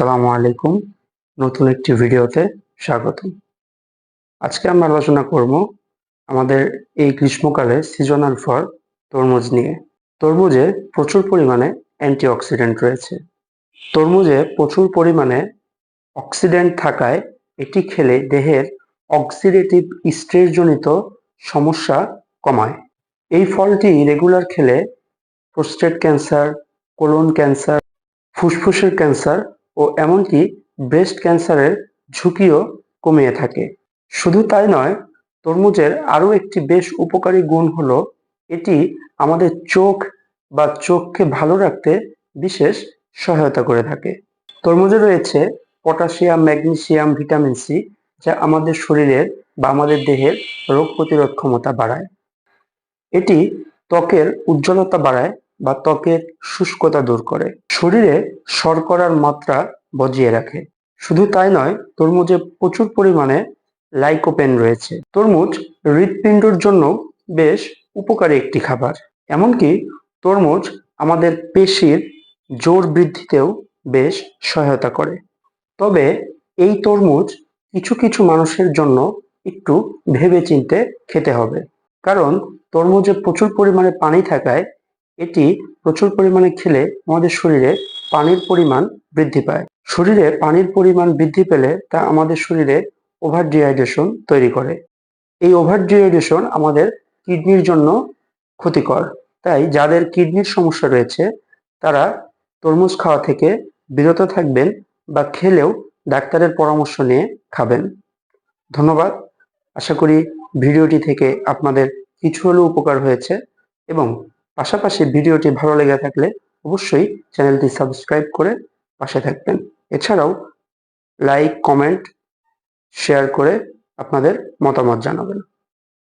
আসসালামু আলাইকুম। নতুন একটি ভিডিওতে স্বাগত আজকে আমরা আলোচনা করব আমাদের এই গ্রীষ্মকালে সিজনাল ফল তরমুজ নিয়ে। তরমুজে প্রচুর পরিমাণে অ্যান্টিঅক্সিডেন্ট রয়েছে। তরমুজে প্রচুর পরিমাণে অক্সিডেন্ট থাকায় এটি খেলে দেহের অক্সিডেটিভ স্ট্রেসজনিত সমস্যা কমায়। এই ফলটি রেগুলার খেলে প্রোস্টেট ক্যান্সার কোলন ক্যান্সার ফুসফুসের ক্যান্সার ও এমনকি ব্রেস্ট ক্যান্সারের ঝুঁকিও কমিয়ে থাকে। শুধু তাই নয়, তরমুজের আরও একটি বেশ উপকারী গুণ হলো, এটি আমাদের চোখ বা চোখকে ভালো রাখতে বিশেষ সহায়তা করে থাকে। তরমুজে রয়েছে পটাশিয়াম, ম্যাগনেসিয়াম, ভিটামিন সি, যা আমাদের শরীরের বা আমাদের দেহের রোগ প্রতিরোধ ক্ষমতা বাড়ায়। এটি ত্বকের উজ্জ্বলতা বাড়ায় বা ত্বকের শুষ্কতা দূর করে। শরীরে শর্করার মাত্রা বজিয়ে রাখে। শুধু তাই নয়, তরমুজে প্রচুর পরিমাণে লাইকোপেন রয়েছে। তরমুজ হৃৎপিণ্ডর জন্য বেশ উপকারী একটি খাবার। এমনকি তরমুজ আমাদের পেশির জোর বৃদ্ধিতেও বেশ সহায়তা করে। তবে এই তরমুজ কিছু কিছু মানুষের জন্য একটু ভেবেচিন্তে খেতে হবে। কারণ তরমুজে প্রচুর পরিমাণে পানি থাকায় এটি প্রচুর পরিমাণে খেলে আমাদের শরীরে পানির পরিমাণ বৃদ্ধি পায়। শরীরে পানির পরিমাণ বৃদ্ধি পেলে তা আমাদের শরীরে ওভার ডিহাইড্রেশন তৈরি করে। এই ওভার ডিহাইড্রেশন আমাদের কিডনির জন্য ক্ষতিকর। তাই যাদের কিডনির সমস্যা রয়েছে, তারা তরমুজ খাওয়া থেকে বিরত থাকবেন বা খেলেও ডাক্তারের পরামর্শ নিয়ে খাবেন। ধন্যবাদ। আশা করি ভিডিওটি থেকে আপনাদের কিছু হলেও উপকার হয়েছে এবং পাশাপাশি ভিডিওটি ভালো লেগে থাকলে অবশ্যই চ্যানেলটি সাবস্ক্রাইব করে পাশে থাকবেন। এছাড়াও লাইক, কমেন্ট, শেয়ার করে আপনাদের মতামত জানাবেন।